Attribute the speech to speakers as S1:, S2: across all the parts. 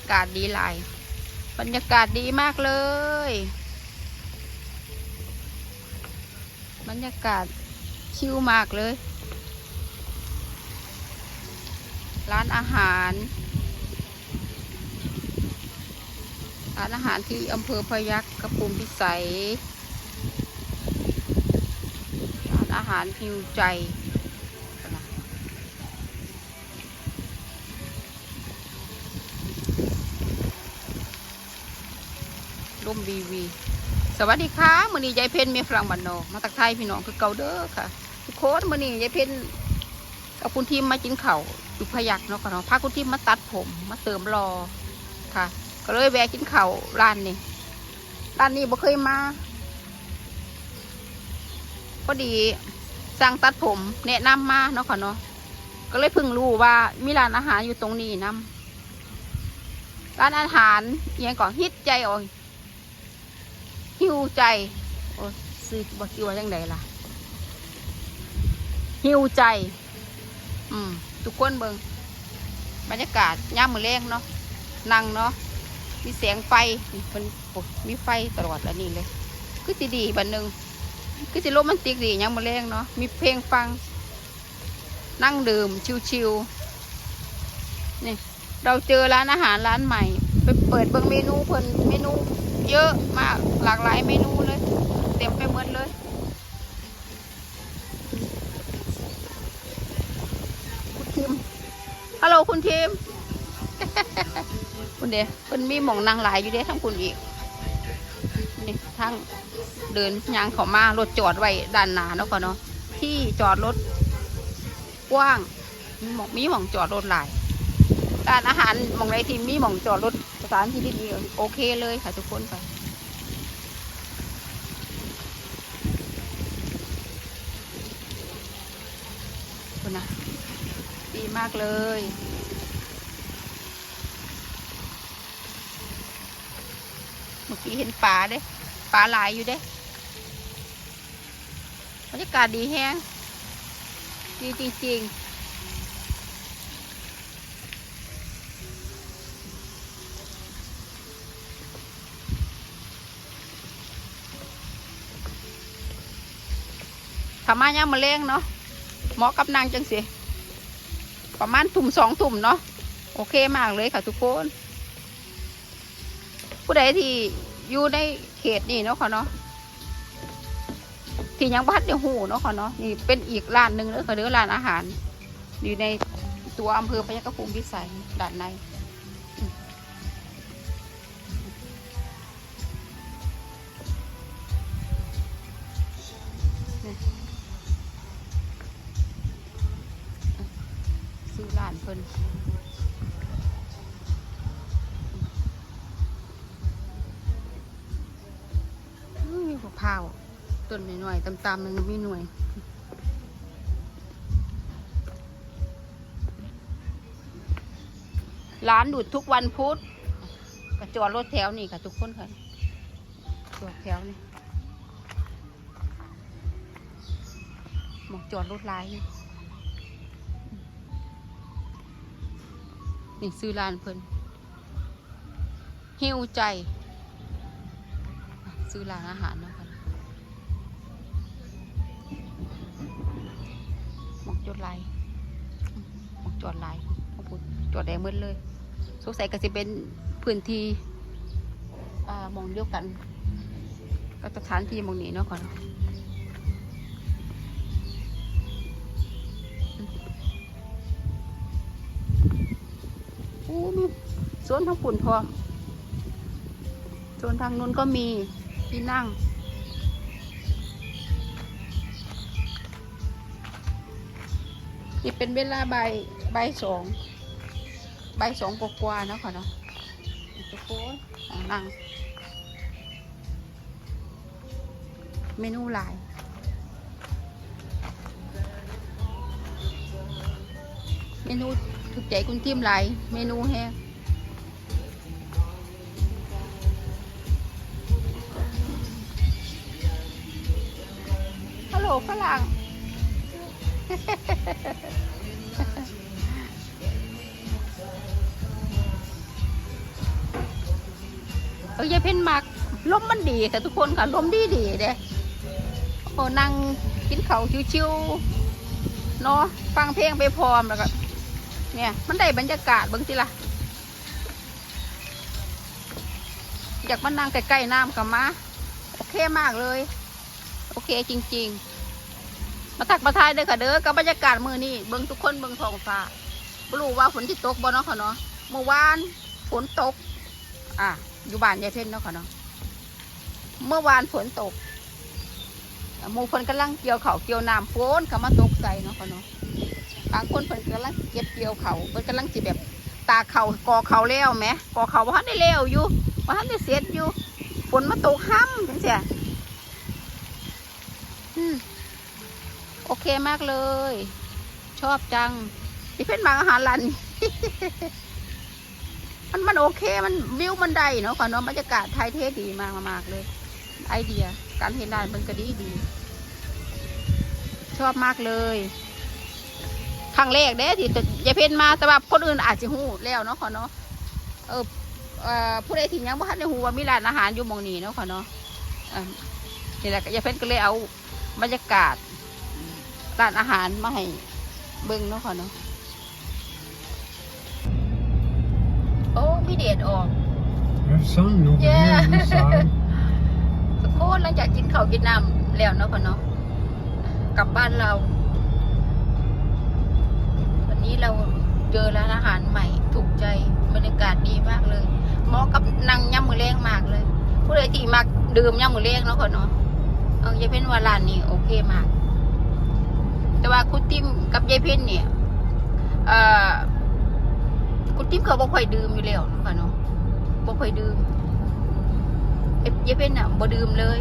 S1: ากาศดีหลาย บรรยากาศดีมากเลย บรรยากาศชิลมากเลย ร้านอาหาร ร้านอาหารที่อำเภอพยัคฆ์กระปุมพิสัย ร้านอาหารพิวใจ ร่มวีวีสวัสดีค่ะมือนี้ยายเพนเมียฝรั่งบันนอกมาตักไทยพี่น้องคือเกาเด้อค่ะ ทุกคนมือนี้ยายเพนกับคุณทีมมากินเข่าอยู่พยักเนาะค่ะเนาะพาคุณทีมมาตัดผมมาเติมรอค่ะ ก็เลยแวะกินเข่าร้านนี้ร้านนี้บ่เคยมาพอดีสั่งตัดผมแนะนำมาเนาะค่ะเนาะก็เลยเพิ่งรู้ว่ามีร้านอาหารอยู่ตรงนี้นํร้านอาหารยังก่อนฮิตใจอ่อย หิวใจ โอ้ซื้อบ่ซื้อว่าจังไดล่ะ หิวใจ อืมทุกคนเบิงบรรยากาศย่ามมือแรงเนาะนั่งเนาะมีแสงไฟมันมีไฟตลอดอันนี้เลยคือสิดีบันหนึ่งคือสิโรแมนติกดีย่ามมือแรงเนาะมีเพลงฟัง นั่งดื่มชิวๆนี่เราเจอร้านอาหารร้านใหม่ ไปเปิดเบิ่งเมนูเพิ่นเมนู เยอะมากหลากหลายเมนูเลยเต็มไปหมดเลยคุณทีมฮัลโหลคุณทีมคุณเดคุณมีหมองนางหลายอยู่เด้ทั้งคุณอีกนี่ทั้งเดินยางเขามารถจอดไว้ด้านหน้าเนาะก่อนเนาะที่จอดรถกว้างมีหมองมีหมองจอดรถหลายร้านอาหารหมองไรที่มีหมองจอดรถ สานที่ดีๆโอเคเลยค่ะทุกคนไปคุณนะดีมากเลยเมื่อกี้เห็นปลาเด้ปลาหลายอยู่เด้บรรยากาศดีแฮงดีจริงๆ ทำมาย่ามมาเล้งเนาะเหมาะกับนางจังสิประมาณถุ่มสองถุ่มเนาะโอเคมากเลยค่ะทุกคน ผู้ใดที่อยู่ในเขตนี่เนาะค่ะเนาะที่ยังบัดเดี๋ยวหูเนาะค่ะเนาะนี่เป็นอีกร้านหนึ่งเลยค่ะเด้อร้านอาหาร อยู่ในตัวอำเภอพยัคฆภูมิพิสัยด้านใน พิ่นมีผักพาวต้นหน่อยๆตำๆหนึ่งมีหน่วยร้านดูดทุกวันพุธกระจอดรถแถวนี่ค่ะ ทุกคนค่ะจอดแถวนี่หมอกจอดรถลายอ นี่ซื้อร้านเพิ่นหิวใจ ซื้อร้านอาหารเนาะค่ะหมอกจอดลายหมอกจอดลายเขาพูดจอดแดงมืดเลย สงสัยก็จะเป็นพื้นที่อมองเดียวกันกับสถานที่มองนี้เนาะก่อ สวนทางปุ่นพอสวนทางนู้นก็มีที่นั่ง นี่เป็นเวลาบ่ายบ่ายสองใบสองกว่าๆเนาะค่ะเนาะทุกคนนั่งเมนูหลายเมนูถูกใจคุณทิมหลายเมนูแห้ง ลโหฝรั่งเออยายเพ่นมากลมมันดีค่ทุกคนค่ะลมดีดีเด้โอ้นั่งกินเขาชิวๆเนาะฟังเพลงไปพร้อมแล้วก็เนี่ยมันได้บรรยากาศเบิ่งสิล่ะอยากมานั่งใกล้ๆน้ำกับมาโอเคมากเลย โอเคจริง ๆ มาทักมาทายเด้อค่ะเด้อกับบรรยากาศมือนี้เบิ่งทุกคนเบิ่งทองฟ้าบ่รู้ว่าฝนที่ตกบ่เนาะค่ะเนาะเมื่อวานฝนตก อะอยู่บ้านยายเพ่นเนาะค่ะเนาะเมื่อวานฝนตกหมู่เพิ่นกำลังเกี่ยวเขาเกี่ยวน้ำฝนก็มาตกใส่เนาะค่ะเนาะบางคนเพิ่นกำลังเก็บเกี่ยวเขาเพิ่นกำลังสิแบบตาเขากอเขาแล้วไหมกอเขาว่าทันได้แล้วอยู่ว่าทันได้เสร็จอยู่ฝนมาตกห้ำจังเสียอืม โอเคมากเลย ชอบจังที่เพ่นบางอาหารรันมันมันโอเคมันวิวมันได้เนาะค่ะเนาะบรรยากาศไทยเทดีมากมากเลย ไอเดีย การเห็นได้มันก็ดีดี ชอบมากเลยครั้งแรกเด้ที่ยายเพ็ญมาแต่ว่าคนอื่นอาจจะหูแล้วเนาะค่ะเนาะเอออ่อผู้ใดที่ยังบ่ทันได้หูว่ามีร้านอาหารอยู่มองนี้เนาะค่ะเนาะเอิ่มนี่แหละยายเพ็ญก็เลยเอาบรรยากาศ ร้านอาหารมาให้เบิ่งเนาะค่ะเนาะโอ้มีเดดออก
S2: Have sun over
S1: Yeah.
S2: here this side.
S1: ทุกคนหลังจากกินข้าวกินน้ำแล้วเนาะพ่อเนาะกลับบ้านเรา วันนี้เราเจอร้านอาหารใหม่ ถูกใจบรรยากาศดีมากเลยเหมาะกับนั่งย่ำมือแรงมากเลย ผู้ใดที่มักดื่มย่ำมือแรงเนาะพ่อเนาะเออยายเพ็ญว่าร้านนี้โอเคมาก แต่ว่าคุณติ้มกับยายเพ็ญเนี่ยคุณติ้มเขาบ่ค่อยดื่มอยู่แล้วนะคะเนาะบ่ค่อยดื่มเอฟเยเป็นอะบ่ดื่มเลย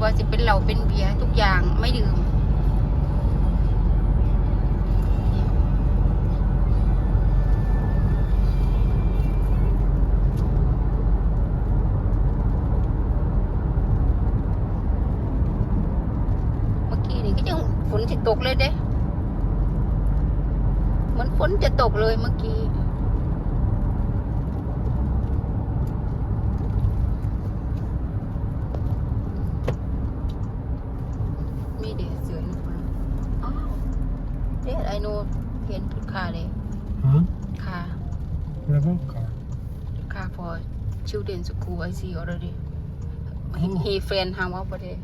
S1: ว่าจะเป็นเหล้าเป็นเบียร์ทุกอย่างไม่ดื่ม ฝนจะตกเลยเด้เหมือนฝนจะตกเลยเมื่อกี้มีเดชเสืออยู่คนอ้าวเดชไอโนเห็นทุกค่าเลย
S2: Huh?
S1: ค่า
S2: What about car?
S1: ค่า for children school I see already he,
S2: Oh.
S1: he friend how over there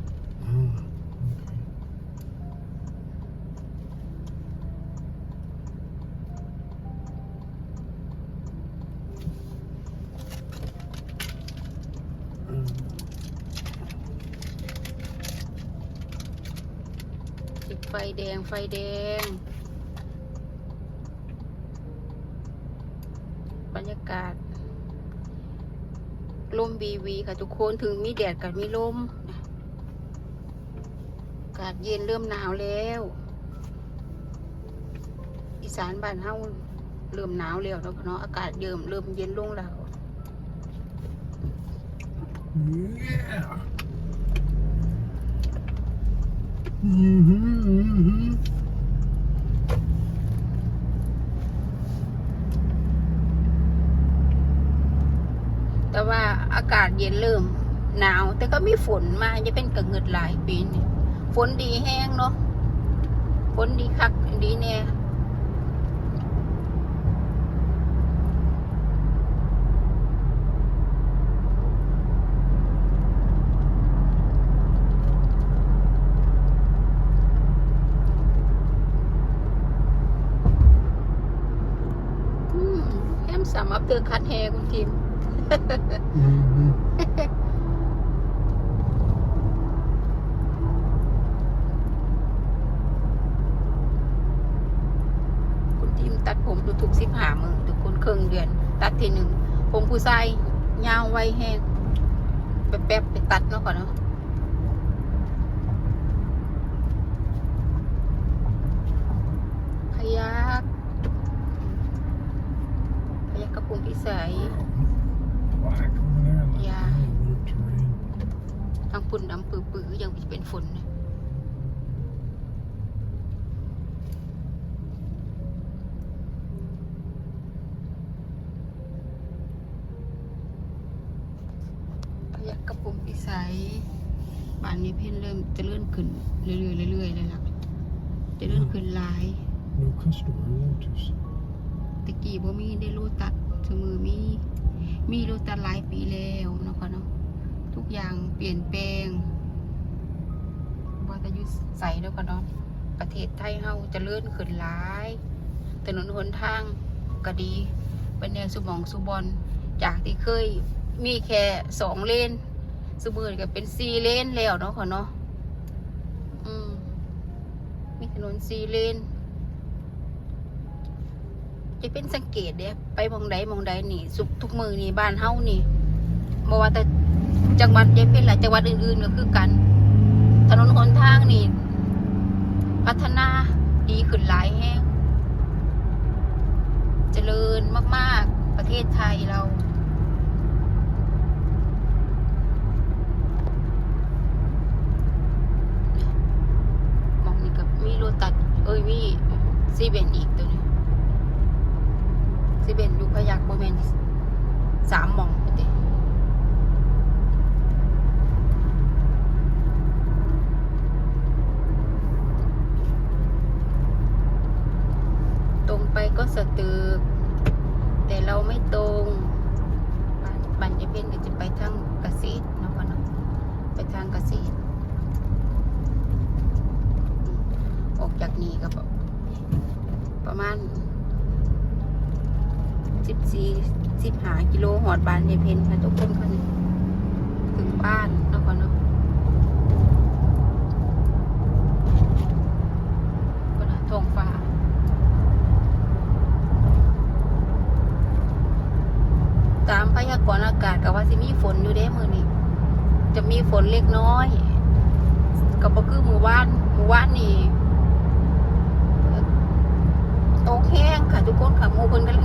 S1: ไฟแดง ไฟแดง บรรยากาศ ลมบีวีค่ะทุกคนถึงมีแดดกับมีลมอากาศเย็นเริ่มหนาวแล้ว อีสานบ้านเฮาเริ่มหนาวแล้วเนาะเนาะอากาศเริ่มเริ่มเย็นลงแล้ว
S2: yeah.
S1: แต่ว่าอากาศเย็นเริ่มหนาว แต่ก็มีฝนมาจะเป็นกระเงิดหลายปีนี่ฝนดีแห้งเนาะฝนดีคักดีเนี่ยอืมแฮมสามอัพ เตอร์คัดแฮคุณทีม
S2: Mm-hmm.
S1: คุณทีมตัดผมทุกๆสิบหามือทุกคนครึ่งเดือน ตัดทีหนึ่งผมผู้ชายยาวไวแห้งแป๊บๆไปตัดเนาะก่อนเนาะพยักพยั กกระพุ้งพิสัย
S2: Black over there. Like
S1: Yeah.
S2: really weird terrain.
S1: ทางปุ่นดำปื้อๆยังจะเป็นฝนเนี่ยยกกระปุมพิสัยบ้านนี้เพ่นเริ่มจะเลื่อนขึ้นเรื่อยๆเรื่อยๆเลยล่ะจะเลื่อนขึ้นหลาย
S2: No customer notice.
S1: ตะกี้บ่มีได้โลตัด สมือมีมีโลตัดหลายปีแล้วนะค่ะเนาะทุกอย่างเปลี่ยนแปลงว่าจะยุใส่แล้วก็เนาะประเทศไทยเฮาจะเลื่อนขึ้นหลาย ถนนหนทางก็ดีเป็นแนวสุหมองสุบอลจากที่เคยมีแค่สองเลนสมือก็เป็นสี่เลนแล้วเนาะค่ะเนาะอืมมีถนนสี่เลน จะเป็นสังเกตเด้ไปมองใดมองใดนี่สุกทุกมือนี่บ้านเฮานี่บ่ว่าแต่จังหวัดยายเพ็ญหลายจังหวัดอื่นๆก็คือกัน ถนนหนทางนี่ พัฒนาดีขึ้นหลายแห้งเจริญมากๆประเทศไทยเรามองนี่กับมีโรตัด เอ้ยมีซีเบนอีกตัวนี้ สิเป็นอยู่พยักโมเมนสามหมองพอดีตรงไปก็สตึก แต่เราไม่ตรงบ้านบ้านยายเพ็ญก็จะไปทางเกษตรเนาะพ่อเนาะไปทางเกษตรอืมออกจากนี้ก็ประประมาณ สิบสี่สิบหากิโลหอดบ้านยายเพนค่ะทุกคนคนถึงบ้านเนาะค่ะเนาะก็นะทงฟ้าตามพยากรณ์อากาศกับว่าสิมีฝนอยู่เด้มือนี้จะมีฝนเล็กน้อยก็บ่คือมือว่านมือว่านนี่โตกแห้งค่ะทุกคนค่ะมูเพิ่นกัน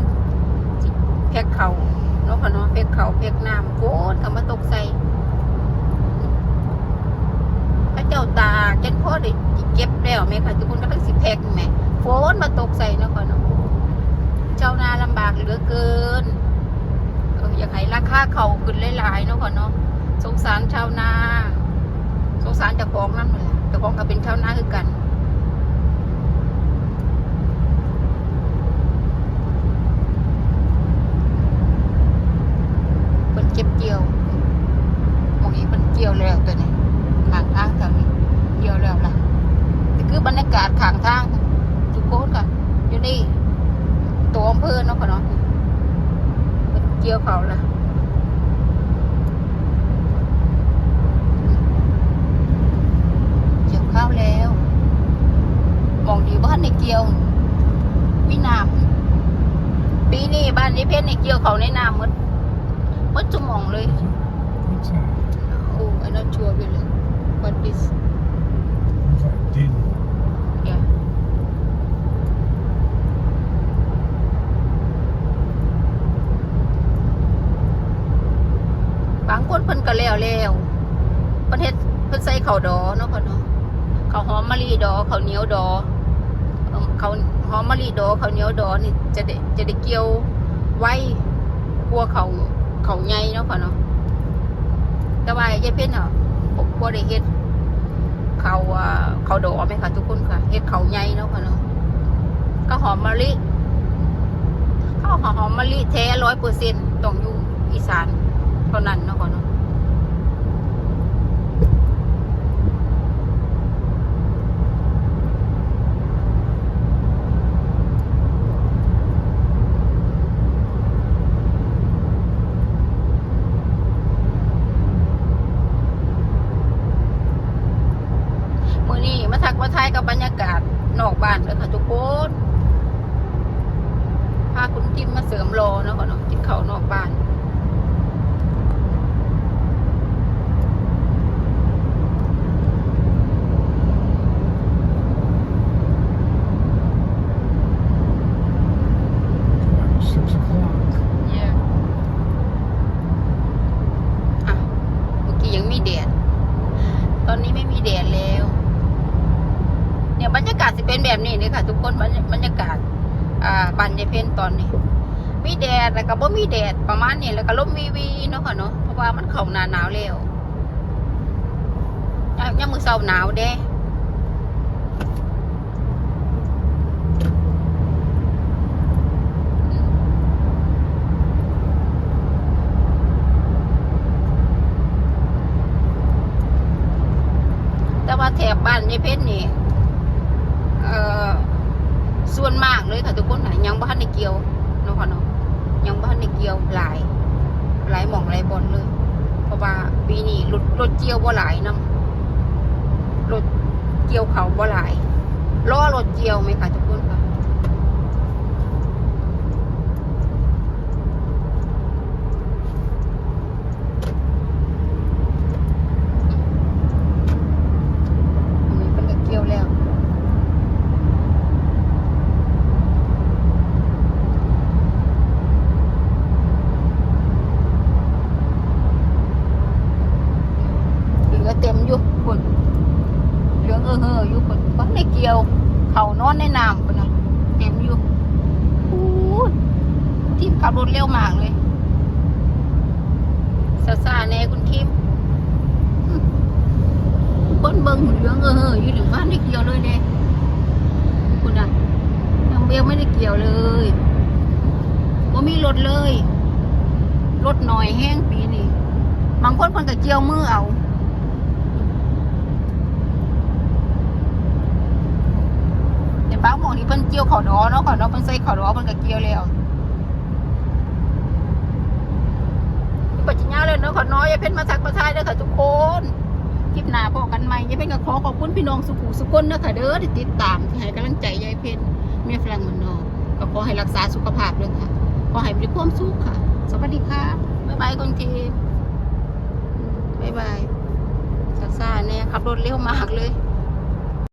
S1: พ็กเขานาะค่ะเนาะแพ็กเขาแพ็กน้ำโคตรก็มาตกใส่พระเจ้าตาจนพ่อได้เก็บแล้วแม่ค่ะทุกคนก็ต้องสิแพ็กแม่ฝนมาตกใส่นะค่ะเนาะเจ้านาลำบากเหลือเกินอยากให้ราคาเขาขึ้นหลายๆนะค่ะเนาะสงสารชาวนา สงสารเจ้าของนั่นแหละเจ้าของก็เป็นชาวนาคือกัน เก็บเกี่ยวมองนี้เป็นเกี่ยวแล้วตัวนี้ขางทางแถวนี้เกี่ยวแล้วล่ะนี่คือบรรยากาศขางทางทุกคนค่ะอยู่นี่ตัวอำเภอเนาะค่ะเนาะเป็นเกี่ยวเขาละเกี่ยวข้าวแล้วมองดีบ้านในเกี่ยวมีน้ำปีนี้บ้านนี้เพชรในเกี่ยวเขาในน้ำหมด What to mong เลย
S2: What's that?
S1: Oh, I'm not sure really. What this?
S2: Looks like din.
S1: Yeah. บางคนเพิ่นก็แล้วแล้วประเทศเพิ่นใส่ข้าวดอเนาะพ่อเนาะข้าวหอมมะลิดอข้าวเหนียวดอเอิ่มข้าวหอมมะลิดอข้าวเหนียวดอนี่จะได้จะได้เกี่ยวไว้กลัวเขา เขาใหญ่เนาะค่ะเนาะแต่ว่ายายเพชรเนาะผมบ่ได้เฮ็ดข้าวอ่าข้าโดอไหมค่ะ ทุกคนค่ะเฮ็ดข้าใหญ่เนาะค่ะเนาะก็หอมมะลิข้าวหอมมะลิแท้ร้อยเปอร์เซ็นต์ต้องอยู่อีสานเท่านั้นเนาะค่ะเนาะมื่อนี้มาทักมาทายกับบรรยากาศนอกบ้านเลยค่ะทุกคน กินมาเสริมรอเนาะก่อนเนาะกินข้าวนอกบ้าน
S2: About six o'clock.
S1: เย่อะเมื่อกี้ยังมีแดด ตอนนี้ไม่มีแดดแล้ว เนี่ยบรรยากาศจะเป็นแบบนี้เลยค่ะ ทุกคนบรรยบรรยากาศ อ่าบันยายเพนตอนนี้ เว มีแดดแล้วก็บ่มีแดดประมาณนี้แล้วก็ลมวีวีเนาะค่ะเนาะเพราะว่ามันเข้าหน้าหนาวแล้วยามยามมื้อเช้าหนาวเด้แต่ว่าแถบบ้านยายเพชรนี่ เอ่อ ส่วนมากเลยค่ะทุกคนยังบ้านในเกี่ยวเนาะค่ะเนาะ ยังบ้านในเกียวหลาย หลายหม่องหลายบอลเลย เพราะว่าปีนี้รถรถเกียวบ่หลายนํรถเกียวเขาบ่หลายล้อรถเกียวไหมคะทุกคนค่ะอันนี้เป็นก็เกี่ยวแล้ว เต็มอยู่คนเหลืองเออเฮออยู่คนบ้านในเกี่ยว เขานอนในน้ำคนนะเต็มอยู่อู้ทีมขับรถเร็วมากเลยซาซาแน่คุณคิมคนเบิ่งเหลืองเออเฮออยู่ถึงบ้านในเกี่ยวเลยเด้คุณน่ะยังเบลไม่ได้เกี่ยวเลยว่ามีรถเลย รถหน่อยแห้งปีนี้บางคนเพิ่นก็เกี่ยวมือเอา แต่บางหมองที่เพิ่นเกี่ยวขอดอเนาะขอดอเพิ่นใส่ขอดอเพิ่นก็เกี่ยวแล้วปัจจุบันเลยเนาะขอน้อยอย่าเพ่นมาทักมาทายเด้อค่ะทุกคนคลิปหน้าพบกันใหม่ย่าเพ่นก็ขอขอบคุณพี่น้องสุขุสุคนเด้อค่ะเด้อที่ติดตามที่ให้กำลังใจยายเพ่นเมียฝรั่งเหมือนนอกก็ขอให้รักษาสุขภาพด้วยค่ะขอให้มีความสุขค่ะ สวัสดีค่ะบ๊ายบายคุณทีมบายบายซาซาเนี่ยขับรถเร็วมากเลย